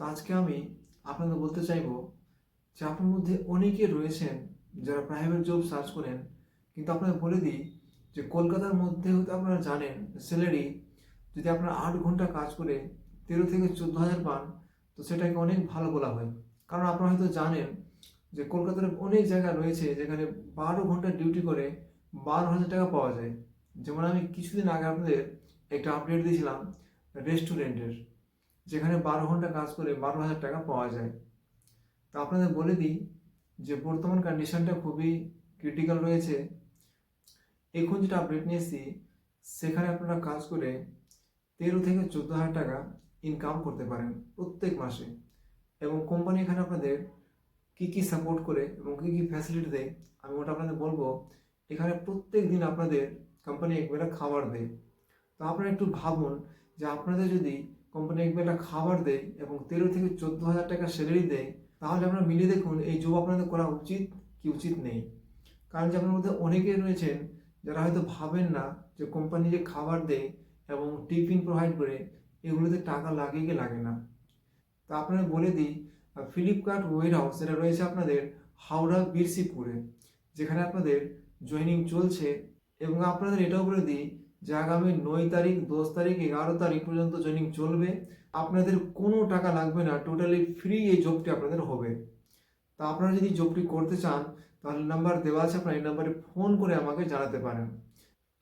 তো আজকে আমি আপনাদের বলতে চাইব যে আপনার মধ্যে অনেকে রয়েছেন যারা প্রাইভেট জব সার্চ করেন, কিন্তু আপনাদের বলে দিই যে কলকাতার মধ্যে হয়তো আপনারা জানেন স্যালারি যদি আপনারা আট ঘণ্টা কাজ করে তেরো থেকে চোদ্দ হাজার পান, তো সেটাকে অনেক ভালো বলা হয়। কারণ আপনারা হয়তো জানেন যে কলকাতার অনেক জায়গা রয়েছে যেখানে বারো ঘণ্টা ডিউটি করে বারো হাজার টাকা পাওয়া যায়। যেমন আমি কিছুদিন আগে আপনাদের একটা আপডেট দিয়েছিলাম রেস্টুরেন্টের যেখানে বারো ঘণ্টা কাজ করে বারো হাজার টাকা পাওয়া যায়। তো আপনাদের বলে দিই যে বর্তমান কন্ডিশনটা খুবই ক্রিটিক্যাল রয়েছে। এখন যেটা আপডেট নিয়েছি, সেখানে আপনারা কাজ করে তেরো থেকে চোদ্দ হাজার টাকা ইনকাম করতে পারেন প্রত্যেক মাসে। এবং কোম্পানি এখানে আপনাদের কী কী সাপোর্ট করে এবং কী কী ফ্যাসিলিটি দেয়, আমি ওটা আপনাদের বলব। এখানে প্রত্যেক দিন আপনাদের কোম্পানি একবেলা খাবার দেয়। তো আপনারা একটু ভাবুন যে আপনাদের যদি কোম্পানি একবেলা খাবার দেয় এবং তেরো থেকে চোদ্দ হাজার টাকা স্যালারি দেয়, তাহলে আপনারা মিলিয়ে দেখুন, এই জব আপনাদের করা উচিত কি উচিত নেই। কারণ যে আপনার মধ্যে অনেকেই রয়েছেন, যারা হয়তো ভাবেন না যে কোম্পানি যে খাবার দেয় এবং টিফিন প্রোভাইড করে, এগুলোতে টাকা লাগে কি লাগে না। তা আপনাদের বলে দিই ফ্লিপকার্ট ওয়ের হাউস এটা রয়েছে আপনাদের হাওড়া বীরসিপুরে, যেখানে আপনাদের জয়েনিং চলছে এবং আপনাদের এটাও বলে দিই যে আগামী নয় তারিখ, দশ তারিখ, এগারো তারিখ পর্যন্ত জয়েনিং চলবে। আপনাদের কোনো টাকা লাগবে না টোটালি ফ্রি এই জবটি আপনাদের হবে। তা আপনারা যদি জবটি করতে চান, তাহলে নাম্বার দেওয়া আছে, আপনার এই নাম্বারে ফোন করে আমাকে জানাতে পারেন।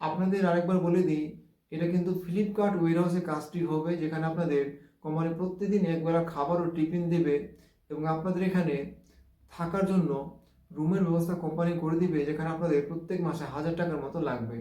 আপনাদের আরেকবার বলে দিই, এটা কিন্তু ফ্লিপকার্ট ওয়েরহাউসে কাজটি হবে, যেখানে আপনাদের কোম্পানি প্রত্যেকদিন একবেলা খাবার ও টিফিন দেবে এবং আপনাদের এখানে থাকার জন্য রুমের ব্যবস্থা কোম্পানি করে দিবে, যেখানে আপনাদের প্রত্যেক মাসে হাজার টাকার মতো লাগবে।